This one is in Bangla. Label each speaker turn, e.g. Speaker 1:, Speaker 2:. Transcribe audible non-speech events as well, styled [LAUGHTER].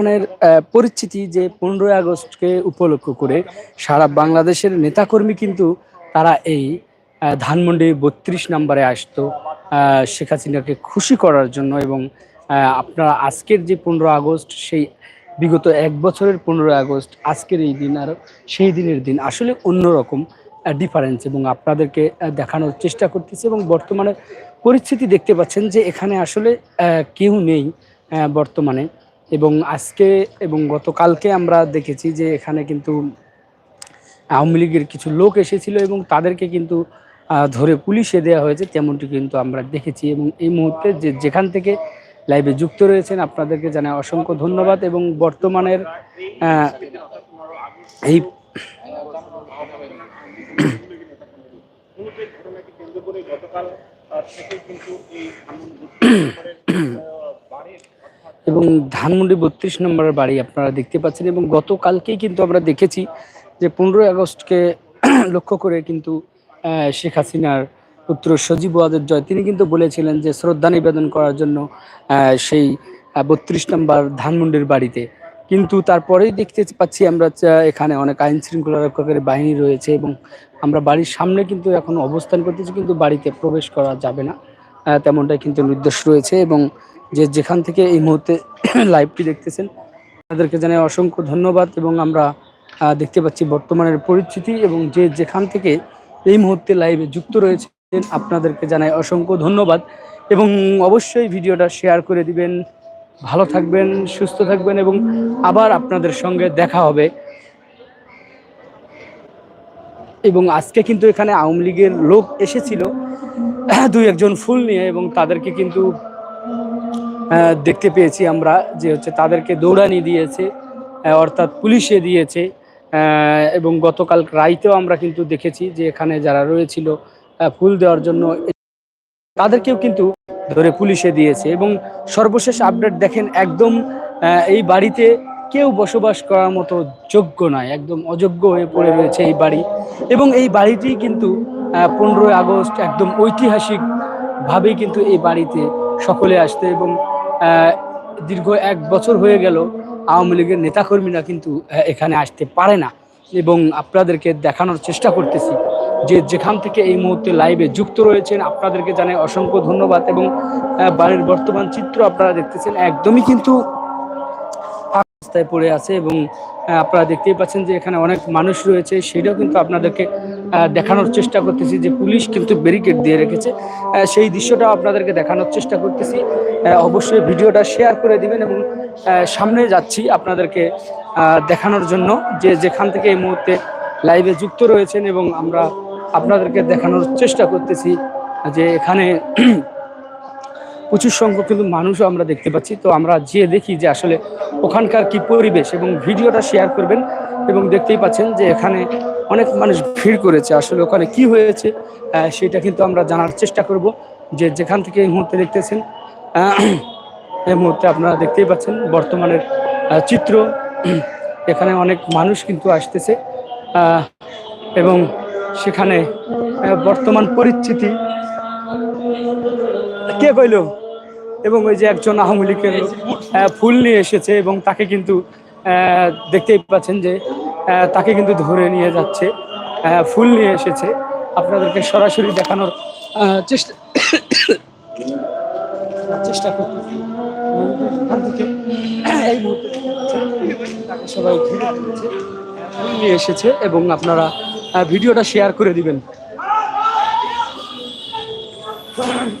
Speaker 1: ধরনের পরিস্থিতি যে পনেরোই আগস্টকে উপলক্ষ করে সারা বাংলাদেশের নেতাকর্মী কিন্তু তারা এই ধানমন্ডি বত্রিশ নম্বরে আসতো শেখ হাসিনাকে খুশি করার জন্য এবং আপনারা আজকের যে পনেরো আগস্ট, সেই বিগত এক বছরের পনেরোই আগস্ট, আজকের এই দিন আর সেই দিনের দিন আসলে অন্যরকম ডিফারেন্স এবং আপনাদেরকে দেখানোর চেষ্টা করতেছি এবং বর্তমানে পরিস্থিতি দেখতে পাচ্ছেন যে এখানে আসলে কেউ নেই বর্তমানে। এবং আজকে এবং গতকালকে আমরা দেখেছি যে এখানে কিন্তু আওয়ামী লীগের কিছু লোক এসেছিল এবং তাদেরকে কিন্তু ধরে পুলিশে দেওয়া হয়েছে তেমনটি কিন্তু আমরা দেখেছি। এবং এই মুহূর্তে যে যেখান থেকে লাইভে যুক্ত রয়েছেন আপনাদেরকে জানাই অসংখ্য ধন্যবাদ এবং বর্তমানের আহ, এই [CLEARS THROAT] এবং ধানমন্ডি বত্রিশ নম্বরের বাড়ি আপনারা দেখতে পাচ্ছেন এবং গতকালকেই কিন্তু আমরা দেখেছি যে পনেরোই আগস্টকে [CLEARS THROAT] লক্ষ্য করে কিন্তু শেখ হাসিনার পুত্র সজীব ওয়াজের জয়। তিনি কিন্তু বলেছিলেন যে শ্রদ্ধা নিবেদন করার জন্য সেই বত্রিশ নম্বর ধানমন্ডির বাড়িতে। কিন্তু তারপরেই দেখতে পাচ্ছি আমরা এখানে অনেক আইন শৃঙ্খলা রক্ষাকারী বাহিনী রয়েছে এবং আমরা বাড়ির সামনে কিন্তু এখন অবস্থান করতেছি, কিন্তু বাড়িতে প্রবেশ করা যাবে না তেমনটাই কিন্তু নির্দেশ রয়েছে এবং যে যেখান থেকে এই মুহূর্তে [COUGHS] লাইভটি দেখতেছেন, তাদেরকে জানাই অসংখ্য ধন্যবাদ এবং আমরা দেখতে পাচ্ছি বর্তমানের পরিস্থিতি এবং যে যেখান থেকে এই মুহূর্তে লাইভে যুক্ত রয়েছেন, আপনাদেরকে জানাই অসংখ্য ধন্যবাদ এবং অবশ্যই ভিডিওটা শেয়ার করে দিবেন। ভালো থাকবেন, সুস্থ থাকবেন এবং আবার আপনাদের সঙ্গে দেখা হবে। এবং আজকে কিন্তু এখানে আওয়ামী লীগের লোক এসেছিল, দুই একজন ফুল নিয়ে এবং তাদেরকে কিন্তু দেখতে পেয়েছি আমরা যে হচ্ছে তাদেরকে দৌড়ানি দিয়েছে অর্থাৎ পুলিশে দিয়েছে এবং গতকাল রাইতেও আমরা কিন্তু দেখেছি যে এখানে যারা রয়েছিল ফুল দেওয়ার জন্য তাদেরকেও কিন্তু ধরে পুলিশে দিয়েছে এবং সর্বশেষ আপডেট দেখেন একদম এই বাড়িতে কেউ বসবাস করার মতো যোগ্য নয়, একদম অযোগ্য হয়ে পড়ে রয়েছে এই বাড়ি এবং এই বাড়িটি কিন্তু পনেরোই আগস্ট একদম ঐতিহাসিকভাবেই কিন্তু এই বাড়িতে সকলে আসতে এবং দীর্ঘ এক বছর হয়ে গেল আওয়ামী লীগের নেতাকর্মীরা কিন্তু এখানে আসতে পারে না। এবং আপনাদেরকে দেখানোর চেষ্টা করতেছি যে যেখান থেকে এই মুহূর্তে লাইভে যুক্ত রয়েছেন, আপনাদেরকে জানাই অসংখ্য ধন্যবাদ এবং বাড়ির বর্তমান চিত্র আপনারা দেখতেছেন, একদমই কিন্তু রাস্তায় পড়ে আছে এবং আপনারা দেখতেই পাচ্ছেন যে এখানে অনেক মানুষ রয়েছে। সেটাও কিন্তু আপনাদেরকে দেখানোর চেষ্টা করতেছি যে পুলিশ কিন্তু ব্যারিকেড দিয়ে রেখেছে। সেই দৃশ্যটাও আপনাদেরকে দেখানোর চেষ্টা করতেছি। অবশ্যই ভিডিওটা শেয়ার করে দিবেন এবং সামনে যাচ্ছি আপনাদেরকে দেখানোর জন্য যে যেখান থেকে এই মুহূর্তে লাইভে যুক্ত রয়েছেন এবং আমরা আপনাদেরকে দেখানোর চেষ্টা করতেছি যে এখানে প্রচুর সংখ্যক কিন্তু মানুষও আমরা দেখতে পাচ্ছি। তো আমরা যেয়ে দেখি যে আসলে ওখানকার কি পরিবেশ এবং ভিডিওটা শেয়ার করবেন এবং দেখতেই পাচ্ছেন যে এখানে অনেক মানুষ ভিড় করেছে। আসলে ওখানে কি হয়েছে সেটা কিন্তু আমরা জানার চেষ্টা করব। যে যেখান থেকে এই মুহূর্তে দেখতেছেন এই মুহূর্তে আপনারা দেখতেই পাচ্ছেন বর্তমানের চিত্র। এখানে অনেক মানুষ কিন্তু আসতেছে এবং সেখানে বর্তমান পরিস্থিতি কে কইল? এবং ওই যে একজন আওয়ামী লীগের ফুল নিয়ে এসেছে এবং তাকে কিন্তু দেখতেই পাচ্ছেন যে তাকে কিন্তু ধরে নিয়ে যাচ্ছে ফুল নিয়ে এসেছে। আপনাদেরকে সরাসরি দেখানোর চেষ্টা চেষ্টা তাকে সবাই ফুল নিয়ে এসেছে এবং আপনারা ভিডিওটা শেয়ার করে দিবেন। Come [LAUGHS] on.